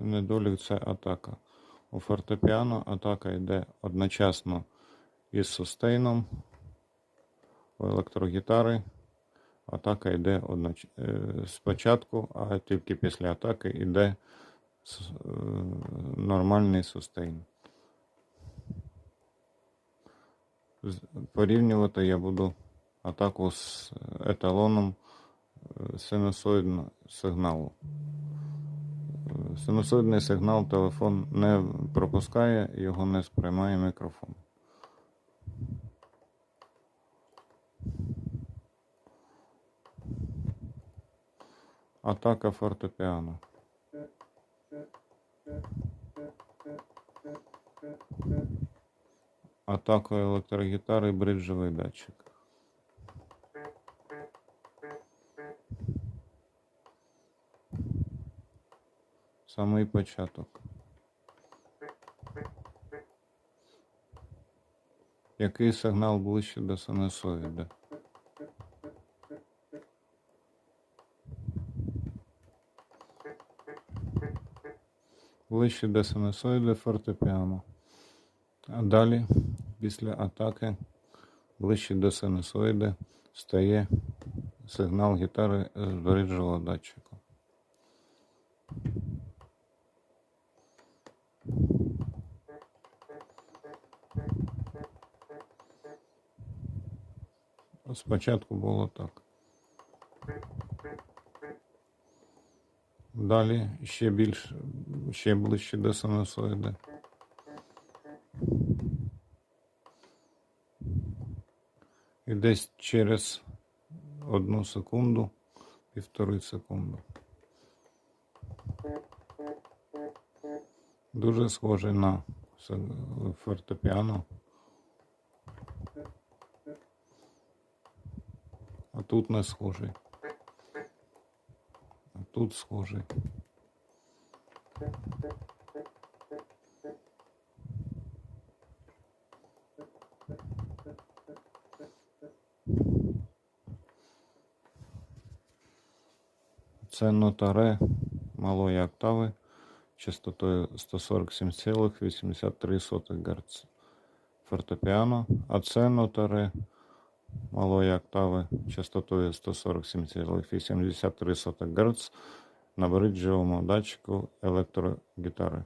недолік це атака. У фортепіано атака йде одночасно із сустейном. У електрогітари атака йде одноч... е, спочатку, а тільки після атаки йде е, нормальний сустейн. Порівнювати я буду атаку з еталоном е, синусоїдного сигналу. Синусоїдний сигнал телефон не пропускає, його не сприймає мікрофон. Атака фортепіано. Атака електрогітари бриджовий датчик. Самий початок. Який сигнал ближче до синусоїда? Ближче до синусоїда фортепіано. А далі, після атаки, ближче до синусоїда стає сигнал гітари з бриджового датчика. Спочатку було так. Далі ще більше, ще ближче до синусоїда. І десь через одну секунду, півтори секунди. Дуже схожий на фортепіано. А тут не схожий. А тут схожий. Це нота ре малої октави частотою 147,83 Гц фортепіано, а це нота ре малої октави частотою 147,83 Гц на бриджовому датчику електрогітари.